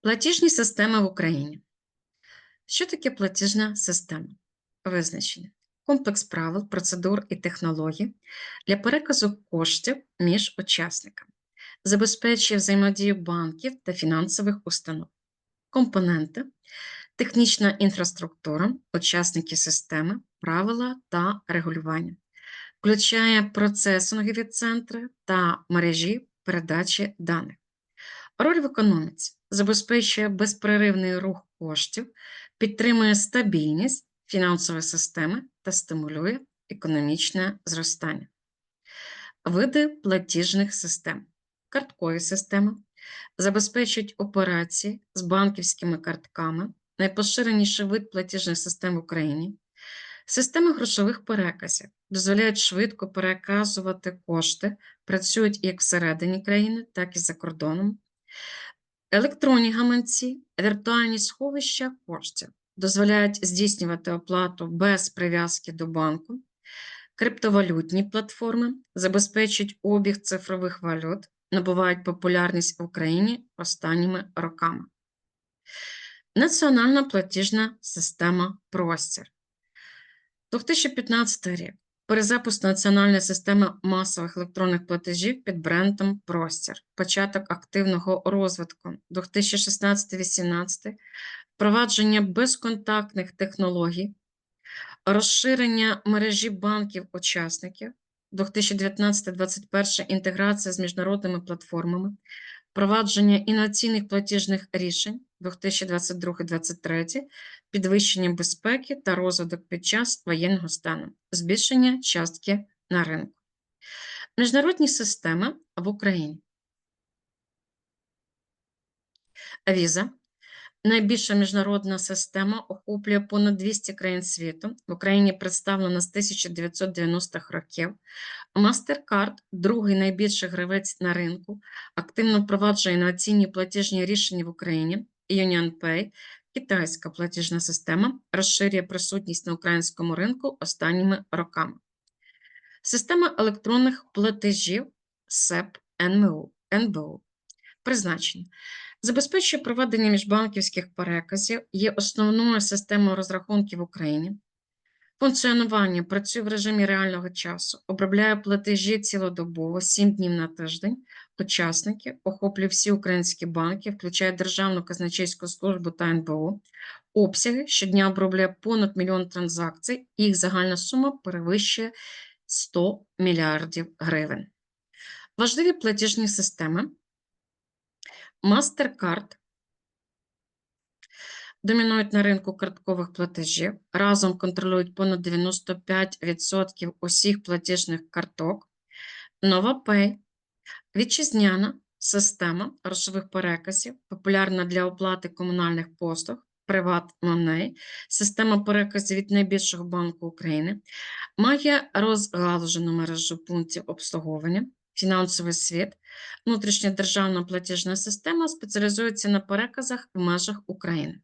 Платіжні системи в Україні. Що таке платіжна система? Визначення. Комплекс правил, процедур і технологій для переказу коштів між учасниками, забезпечує взаємодію банків та фінансових установ, компоненти, технічна інфраструктура, учасники системи, правила та регулювання, включає процесингові центри та мережі передачі даних. Роль в економіці забезпечує безперервний рух коштів, підтримує стабільність фінансової системи та стимулює економічне зростання. Види платіжних систем. Карткові системи забезпечують операції з банківськими картками, найпоширеніший вид платіжних систем в Україні. Системи грошових переказів дозволяють швидко переказувати кошти, працюють як всередині країни, так і за кордоном. Електронні гаманці, віртуальні сховища коштів дозволяють здійснювати оплату без прив'язки до банку. Криптовалютні платформи забезпечують обіг цифрових валют, набувають популярність в Україні останніми роками. Національна платіжна система Простір. 2015 рік. Перезапуск національної системи масових електронних платежів під брендом Простір, початок активного розвитку. 2016-18, впровадження безконтактних технологій, розширення мережі банків-учасників 2019-2021 інтеграція з міжнародними платформами, впровадження інноваційних платіжних рішень 2022-2023, підвищення безпеки та розвиток під час воєнного стану, збільшення частки на ринку. Міжнародні системи в Україні. Віза. Найбільша міжнародна система охоплює понад 200 країн світу. В Україні представлена з 1990-х років. MasterCard – другий найбільший гравець на ринку, активно впроваджує інноваційні платіжні рішення в Україні. UnionPay – китайська платіжна система, розширює присутність на українському ринку останніми роками. Система електронних платежів СЕП НБУ, НБУ. Призначення. Забезпечує проведення міжбанківських переказів, є основною системою розрахунків в Україні. Функціонування працює в режимі реального часу, обробляє платежі цілодобово, 7 днів на тиждень. Учасники охоплює всі українські банки, включає Державну казначейську службу та НБУ. Обсяги щодня обробляє понад мільйон транзакцій, їх загальна сума перевищує 100 мільярдів гривень. Важливі платіжні системи. MasterCard домінують на ринку карткових платежів, разом контролюють понад 95% усіх платіжних карток. NovaPay – вітчизняна система грошових переказів, популярна для оплати комунальних послуг, PrivatMoney, система переказів від найбільшого банку України, має розгалужену мережу пунктів обслуговування фінансовий світ, внутрішня державна платіжна система спеціалізується на переказах в межах України.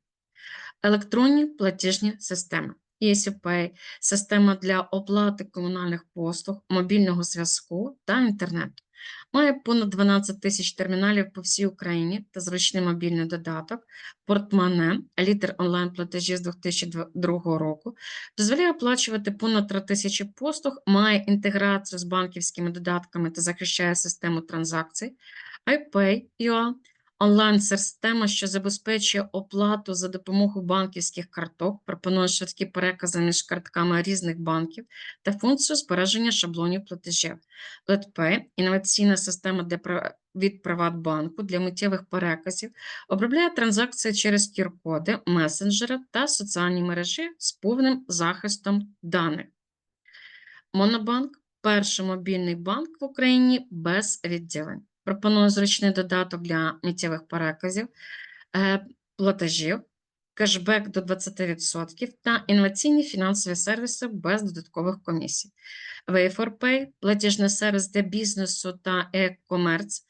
Електронні платіжні системи. EasyPay – система для оплати комунальних послуг, мобільного зв'язку та інтернету. Має понад 12 тисяч терміналів по всій Україні та зручний мобільний додаток, портмоне, лідер онлайн-платежів з 2002 року, дозволяє оплачувати понад 3 тисячі послуг, має інтеграцію з банківськими додатками та захищає систему транзакцій, iPay.ua – онлайн-система, що забезпечує оплату за допомогою банківських карток, пропонує швидкі перекази між картками різних банків та функцію збереження шаблонів платежів. LetPay – інноваційна система від Приватбанку для миттєвих переказів, обробляє транзакції через QR-коди, месенджери та соціальні мережі з повним захистом даних. Монобанк перший мобільний банк в Україні без відділень. Пропоную зручний додаток для миттєвих переказів, е, платежів, кешбек до 20% та інноваційні фінансові сервіси без додаткових комісій. Way4Pay – платіжний сервіс для бізнесу та e-commerce,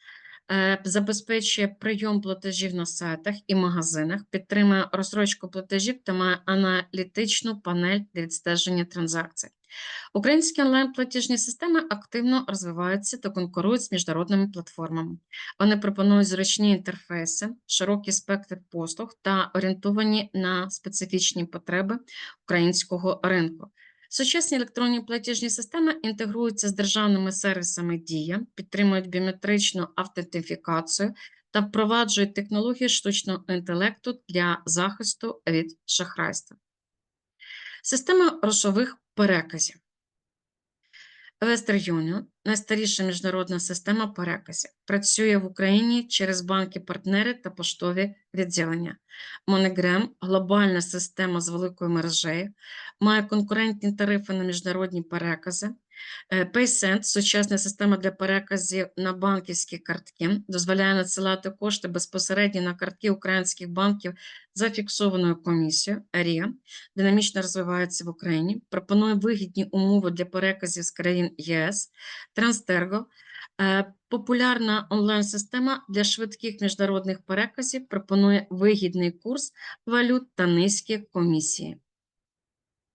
е, забезпечує прийом платежів на сайтах і магазинах, підтримує розсрочку платежів та має аналітичну панель для відстеження транзакцій. Українські онлайн-платіжні системи активно розвиваються та конкурують з міжнародними платформами. Вони пропонують зручні інтерфейси, широкий спектр послуг та орієнтовані на специфічні потреби українського ринку. Сучасні електронні платіжні системи інтегруються з державними сервісами Дія, підтримують біометричну автентифікацію та впроваджують технології штучного інтелекту для захисту від шахрайства. Система грошових переказів. Western Union – найстаріша міжнародна система переказів. Працює в Україні через банки-партнери та поштові відділення. MoneyGram – глобальна система з великою мережею, має конкурентні тарифи на міжнародні перекази. Е, PaySend – сучасна система для переказів на банківські картки, дозволяє надсилати кошти безпосередньо на картки українських банків за фіксованою комісією. RIA динамічно розвивається в Україні, пропонує вигідні умови для переказів з країн ЄС. Транстерго е, популярна онлайн-система для швидких міжнародних переказів пропонує вигідний курс валют та низькі комісії.